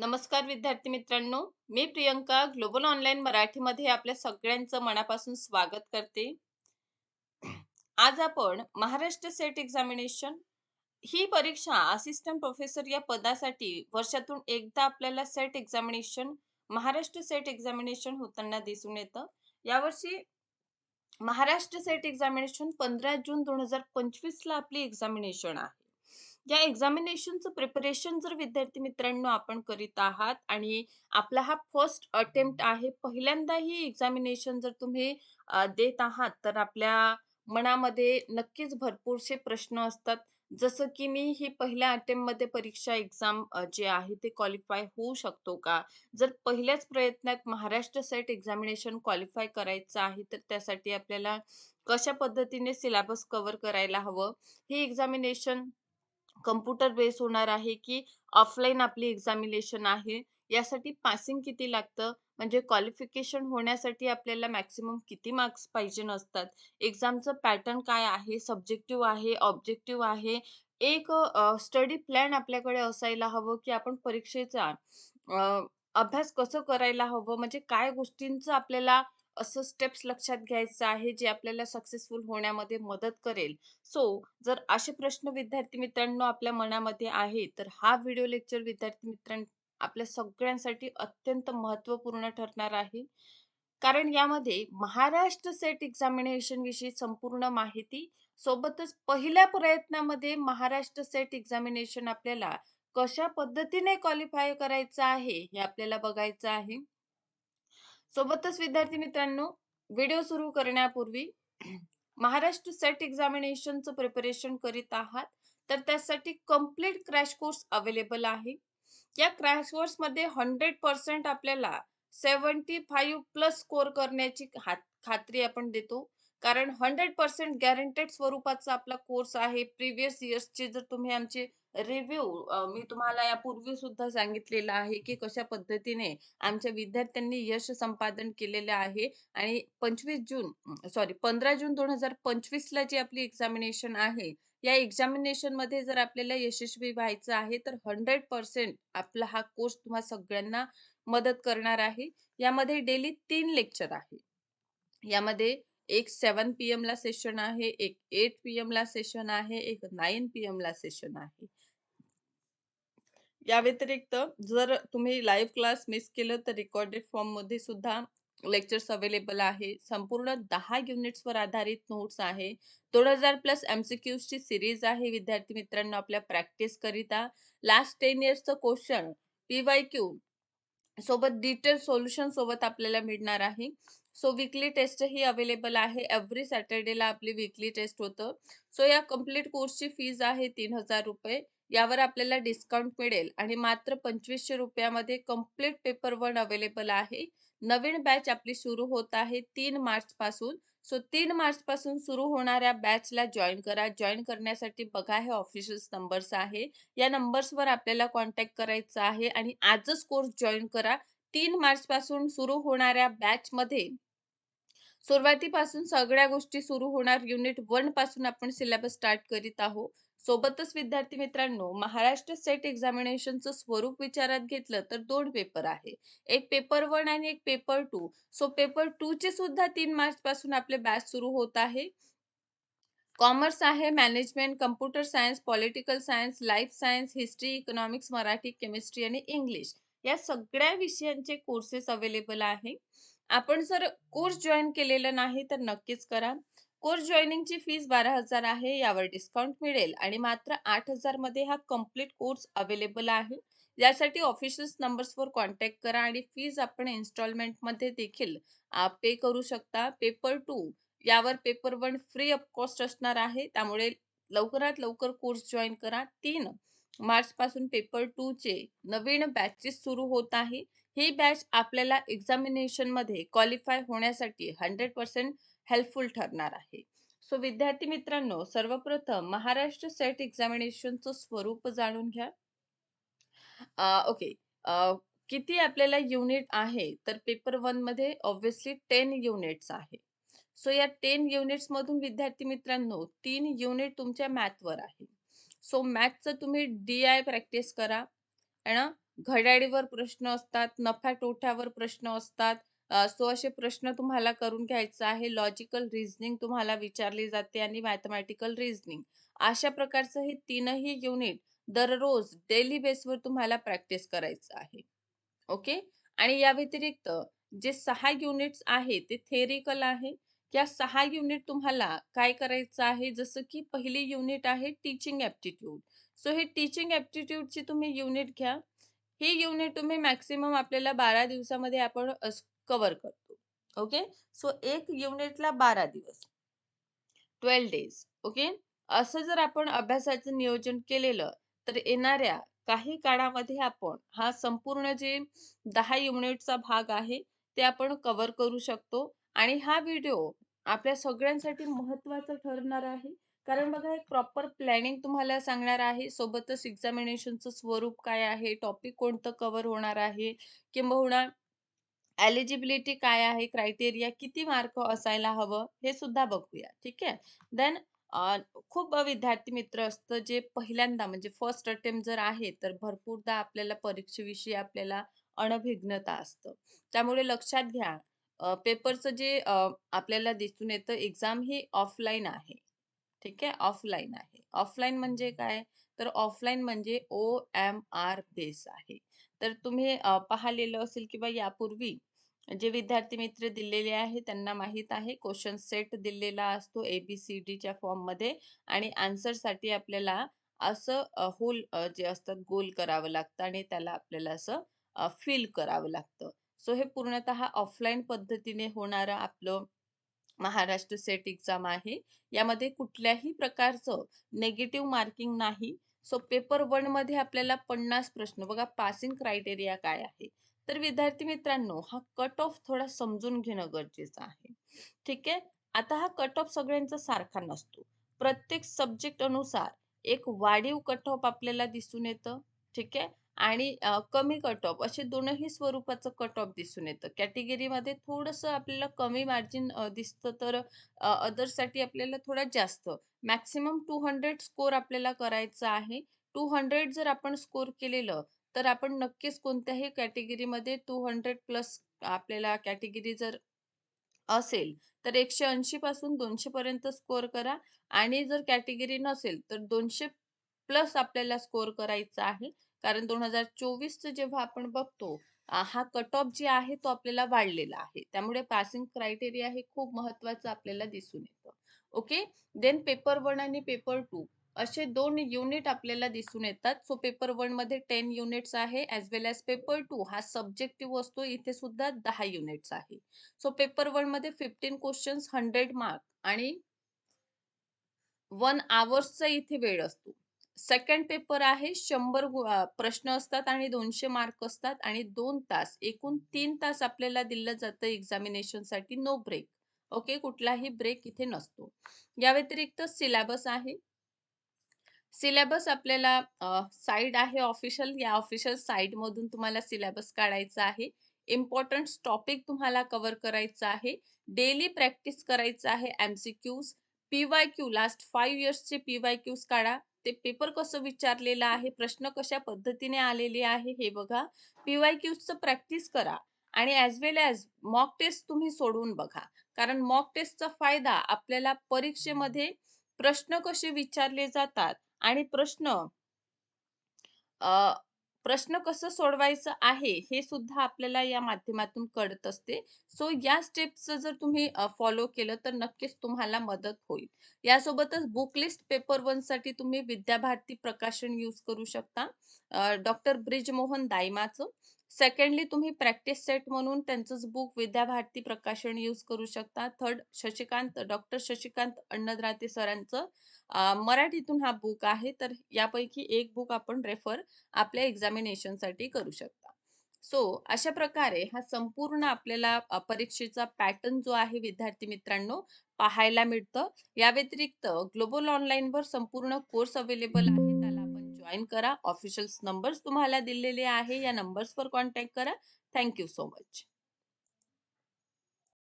नमस्कार विद्यार्थी मित्रांनो मी प्रियंका ग्लोबल ऑनलाईन मराठीमध्ये आपल्या सगळ्यांचं मनापासून स्वागत करते. आज आपण महाराष्ट्र सेट एक्झामिनेशन ही परीक्षा असिस्टंट प्रोफेसर या पदासाठी वर्षातून एकदा आपल्याला SET examination Maharashtra SET examination होताना दिसून येतं. यावर्षी महाराष्ट्र सेट एक्झामिनेशन पंधरा जून दोन हजार पंचवीस ला आपली एक्झामिनेशन आहे. या एक्झामिनेशनचं प्रिपरेशन जर विद्यार्थी मित्रांनो आपण करीत आहात आणि आपला हा फर्स्ट अटेम्प्ट आहे पहिल्यांदा ही एक्झामिनेशन जर तुम्ही देत आहात तर आपल्या मनामध्ये नक्कीच भरपूरसे प्रश्न असतात. जसं की मी ही पहिल्या अटेम्प्टमध्ये परीक्षा एक्झाम जे आहे ते क्वालिफाय होऊ शकतो का? जर पहिल्याच प्रयत्नात महाराष्ट्र सेट एक्झामिनेशन क्वालिफाय करायचं आहे तर त्यासाठी आपल्याला कशा पद्धतीने सिलेबस कव्हर करायला हवं? हे एक्झामिनेशन कम्प्युटर बेस होणार आहे की ऑफलाईन आपली एक्झामिनेशन आहे? यासाठी पासिंग किती लागतं? म्हणजे क्वालिफिकेशन होण्यासाठी आपल्याला मॅक्सिमम किती मार्क्स पाहिजे नसतात? एक्झामचं पॅटर्न काय आहे? सब्जेक्टिव्ह आहे? ऑब्जेक्टिव्ह आहे? एक स्टडी प्लॅन आपल्याकडे असायला हवं की आपण परीक्षेचा अभ्यास कसं करायला हवं? म्हणजे काय गोष्टींचं आपल्याला असं स्टेप्स लक्षात घ्यायचं आहे जे आपल्याला सक्सेसफुल होण्यामध्ये मदत करेल. सो जर असे प्रश्न विद्यार्थी मित्रांनो आपल्या मनामध्ये आहे तर हा व्हिडिओ लेक्चर विद्यार्थी मित्रांनो आपल्या सगळ्यांसाठी अत्यंत महत्त्वपूर्ण ठरणार आहे. कारण यामध्ये महाराष्ट्र सेट एक्झामिनेशन विषयी संपूर्ण माहिती सोबतच पहिल्या प्रयत्नामध्ये महाराष्ट्र सेट एक्झामिनेशन आपल्याला कशा पद्धतीने क्वालिफाय करायचं आहे हे आपल्याला बघायचं आहे. सोबतच विद्यार्थी मित्रांनो व्हिडिओ सुरू करण्यापूर्वी महाराष्ट्र सेट एक्झामिनेशनचं प्रिपरेशन करीत आहात. तर त्यासाठी कंप्लीट क्रॅश कोर्स अवेलेबल आहे. या क्रॅश कोर्समध्ये हंड्रेड पर्सेंट आपल्याला सेवन्टी फाईव्ह प्लस स्कोर करण्याची खात्री आपण देतो. कारण हंड्रेड पर्सेंट गॅरंटेड स्वरूपाचा आपला कोर्स आहे. प्रिव्हियस इयर्सचे जर तुम्ही आमचे रिव्ह्यू मी तुम्हाला यापूर्वी सुद्धा सांगितलेलं आहे की कशा पद्धतीने आमच्या विद्यार्थ्यांनी यश संपादन केलेले आहे आणि पंचवीस जून सॉरी पंधरा जून दोन हजार पंचवीस ला जी आपली एक्झामिनेशन आहे या एक्झामिनेशनमध्ये जर आपल्याला यशस्वी व्हायचं आहे तर हंड्रेड पर्सेंट आपला हा कोर्स तुम्हा सगळ्यांना मदत करणार आहे. यामध्ये डेली तीन लेक्चर आहे. यामध्ये एक सेवन पी एमला सेशन आहे एक एट पी एमला सेशन आहे एक नाईन पी एमला सेशन आहे. या व्यतिरिक्त जर तुम्ही लाईव्ह क्लास मिस केलं तर रेकॉर्डेड फॉर्ममध्ये सुद्धा लेक्चर्स अवेलेबल आहे. संपूर्ण दहा युनिट्सवर आधारित नोट्स आहे. दोन हजार प्लस एमसीक्यूज ची सिरीज आहे. विद्यार्थी मित्रांनो आपल्या प्रॅक्टिस करिता. लास्ट टेन इयर्सचं क्वेश्चन पीवाय क्यू सोबत डिटेल सोल्युशन सोबत आपल्याला मिळणार आहे. सो विकली टेस्ट ही अवेलेबल आहे. एव्हरी सॅटर्डेला आपली विकली टेस्ट होतं. सो या कंप्लीट कोर्सची फीज आहे तीन हजार रुपये. यावर आपल्याला डिस्काउंट मिळेल. आणि मात्र पंचवीसशे रुपयामध्ये कंप्लीट पेपर वन अवेलेबल आहे. नवीन बॅच आपली सुरू होत आहे तीन मार्च पासून सो तीन मार्च पासून सुरू होणाऱ्या बॅचला जॉईन करा. जॉईन करण्यासाठी बघा हे ऑफिशियल नंबर्स आहे. या नंबर्सवर आपल्याला कॉन्टॅक्ट करायचा आहे आणि आजच कोर्स जॉईन करा. तीन मार्च पासून सुरू होणाऱ्या बॅच मध्ये सुरुवातीपासून सगळ्या गोष्टी सुरू होणार. युनिट वनपासून आपण सिलेबस स्टार्ट करीत आहोत. सोबतच विद्यार्थी मित्रांनो महाराष्ट्र सेट एक्झामिनेशनचं स्वरूप विचारात घेतलं तर दोन पेपर आहे. एक पेपर वन आणि एक paper two. So paper two चे सुद्धा तीन मार्च पासून आपले बॅच सुरू होत आहे. कॉमर्स आहे management computer science political science life science history economics Marathi chemistry आणि इंग्लिश या सगळ्या विषयांचे कोर्सेस अवेलेबल आहे. आपण जर कोर्स जॉईन केलेला नाही तर नक्कीच करा. कोर्स जॉईनिंगची फीस बारा हजार आहे यावर डिस्काउंट मिळेल आणि मात्र आठ हजारमध्ये हा कंप्लीट कोर्स अवेलेबल आहे. यासाठी ऑफिशियल नंबर्सवर कॉन्टॅक्ट करा आणि फीज आपण इन्स्टॉलमेंटमध्ये देखील पे करू शकता. पेपर टू यावर paper one free of cost असणार आहे. त्यामुळे लवकरात लवकर कोर्स जॉईन करा. तीन मार्चपासून पेपर टूचे नवीन बॅचेस सुरू होत आहे. ही बॅच आपल्याला एक्झामिनेशनमध्ये क्वालिफाय होण्यासाठी हंड्रेड पर्सेंट हेल्पफुल ठरणार आहे. सो विद्यार्थी मित्रांनो सर्वप्रथम महाराष्ट्र सेट एक्झामिनेशनचं स्वरूप जाणून घ्या. ओके किती आपल्याला युनिट आहे? तर पेपर वनमध्ये ऑब्विसली टेन युनिट्स आहे. सो या टेन युनिट्स मधून विद्यार्थी मित्रांनो तीन युनिट तुमच्या मॅथवर आहे. सो मॅथचं तुम्ही डी आय प्रॅक्टिस करा. आणि घड्याळीवर प्रश्न असतात, नफ्या-तोट्यावर प्रश्न असतात. सो असे प्रश्न तुम्हाला करून घ्यायचा आहे. लॉजिकल रिझनिंग तुम्हाला विचारली जाते आणि मॅथमॅटिकल रिझनिंग. अशा प्रकारचं हे तीनही युनिट दररोज डेली बेसवर तुम्हाला प्रॅक्टिस करायचं आहे. ओके? आणि या व्यतिरिक्त जे सहा युनिट्स आहे ते थेरिकल आहे. या सहा युनिट तुम्हाला काय करायचं आहे, जसं की पहिली युनिट आहे टीचिंग ॲप्टिट्यूड. सो हे टीचिंग ॲप्टिट्यूडची तुम्ही युनिट घ्या. ही युनिट तुम्ही मॅक्सिमम आपल्याला 12 दिवसामध्ये आपण कव्हर करतो. ओके? सो एक युनिटला 12 दिवस. 12 डेज. ओके? असं जर आपण अभ्यासाचं नियोजन केलेलं, तर येणाऱ्या काही काळामध्ये आपण हा संपूर्ण जे दहा युनिटचा भाग आहे, ते आपण कव्हर करू शकतो आणि हा व्हिडिओ आपल्या सगळ्यांसाठी महत्त्वाचा ठरणार आहे. कारण बघा एक प्रॉपर प्लॅनिंग तुम्हाला सांगणार आहे. सोबतच एक्झामिनेशनचं स्वरूप काय आहे, टॉपिक कोणतं कव्हर होणार आहे, किंबहुना एलिजिबिलिटी काय आहे, क्रायटेरिया किती मार्क असायला हवं, हे सुद्धा बघूया. ठीक आहे? देन खूप विद्यार्थी मित्र असतं जे पहिल्यांदा म्हणजे फर्स्ट अटेम्प्ट जर आहे, तर भरपूरदा आपल्याला परीक्षेविषयी आपल्याला अनभिज्ञता असतं. त्यामुळे लक्षात घ्या पेपरचं जे आपल्याला दिसून येतं एक्झाम ही ऑफलाईन आहे. ठीक आहे? ऑफलाईन आहे. ऑफलाईन म्हणजे काय? तर ऑफलाईन म्हणजे ओ-एम-आर बेस आहे. तर तुम्ही पाहिलेलं असेल किंवा यापूर्वी जे विद्यार्थी मित्र दिलेले आहे त्यांना माहीत आहे क्वेश्चन सेट दिलेला असतो ए-बी-सी-डीच्या फॉर्ममध्ये आणि साठी आपल्याला असं होल जे असतात गोल करावं लागतं आणि त्याला आपल्याला असं फिल करावं लागतं. सो हे पूर्णतः ऑफलाईन पद्धतीने होणारं आपलं महाराष्ट्र सेट एक्झाम आहे. यामध्ये कुठल्याही प्रकारचं नेगेटिव्ह मार्किंग नाही. सो पेपर वनमध्ये आपल्याला पन्नास प्रश्न बघा पासिंग क्रायटेरिया काय आहे तर विद्यार्थी मित्रांनो हा कट ऑफ थोडा समजून घेणं गरजेचं आहे. ठीक आहे? आता हा कट ऑफ सगळ्यांचा सारखा नसतो. प्रत्येक सब्जेक्ट अनुसार एक वाढीव कट ऑफ आपल्याला दिसून येतं. ठीक आहे? आणि कमी कट ऑफ असे दोनही स्वरूपाचं कट ऑफ दिसून येतं. कॅटेगरीमध्ये थोडंसं आपल्याला कमी मार्जिन दिसतं तर अदरसाठी आपल्याला थोडा जास्त. मॅक्सिमम टू हंड्रेड स्कोर आपल्याला करायचा आहे. टू हंड्रेड जर आपण स्कोर केलेलं तर आपण नक्कीच कोणत्याही कॅटेगरीमध्ये टू हंड्रेड प्लस आपल्याला कॅटेगरी जर असेल तर एकशे ऐंशी पासून दोनशे पर्यंत स्कोर करा आणि जर कॅटेगरी नसेल तर दोनशे प्लस आपल्याला स्कोर करायचा आहे. कारण दोन हजार चोवीस जेव्हा आपण बघतो हा कट ऑफ जे आहे तो आपल्याला वाढलेला आहे. त्यामुळे पासिंग क्रायटेरिया हे खूप महत्वाचं आपल्याला दिसून येतं. ओके? देन पेपर वन आणि पेपर टू. असे दोन युनिट आपल्याला दिसून येतात. सो पेपर वनमध्ये टेन युनिट्स आहे as well as paper two हा सब्जेक्टिव्ह असतो इथे सुद्धा दहा युनिट्स आहे. सो पेपर वनमध्ये फिफ्टीन क्वेश्चन हंड्रेड मार्क आणि वन आवर्सचा इथे वेळ असतो. सेकंड पेपर आहे शंभर प्रश्न असतात आणि दोनशे मार्क असतात आणि दोन तास एकूण तीन तास आपल्याला दिलं जातं एक्झामिनेशनसाठी नो ब्रेक ओके कुठलाही ब्रेक इथे नसतो. या व्यतिरिक्त सिलेबस आहे. सिलेबस आपल्याला साईट आहे ऑफिशियल या ऑफिशियल साईटमधून तुम्हाला सिलेबस काढायचा आहे. इम्पॉर्टंट टॉपिक तुम्हाला कव्हर करायचं आहे. डेली प्रॅक्टिस करायचं आहे MCQs. P Y Q last five इयर्सचे P Y Qs काढा. ते पेपर कसं विचारलेलं आहे प्रश्न कशा पद्धतीने आलेले आहे हे बघा. पीवाय क्यूजचं प्रॅक्टिस करा आणि as well as mock test तुम्ही सोडवून बघा. कारण मॉक टेस्टचा फायदा आपल्याला परीक्षेमध्ये प्रश्न कसे विचारले जातात आणि प्रश्न प्रश्न कसं सोडवायचं आहे हे सुद्धा आपल्याला या माध्यमातून कळत असते. सो या स्टेप्स जर तुम्ही फॉलो केलं तर नक्कीच तुम्हाला मदत होईल. यासोबतच बुक लिस्ट पेपर वनसाठी तुम्ही विद्याभारती प्रकाशन यूज करू शकता. डॉक्टर ब्रिजमोहन दायमाचं सेकंडली तुम्ही प्रॅक्टिस सेट म्हणून त्यांचंच बुक विद्याभारती प्रकाशन यूज करू शकता. थर्ड शशिकांत डॉक्टर शशिकांत अण्णद्राते सरांचं मराठीतून हा बुक आहे. तर यापैकी एक बुक आपण रेफर आपल्या एक्झामिनेशनसाठी करू शकता. सो अशा प्रकारे हा संपूर्ण आपल्याला परीक्षेचा पॅटर्न जो आहे विद्यार्थी मित्रांनो पाहायला मिळतं. या व्यतिरिक्त ग्लोबल ऑनलाईनवर संपूर्ण कोर्स अवेलेबल आहे जॉईन करा. ऑफिशियल नंबर्स तुम्हाला दिलेले आहे. या नंबर्सवर कॉन्टॅक्ट करा. Thank you so much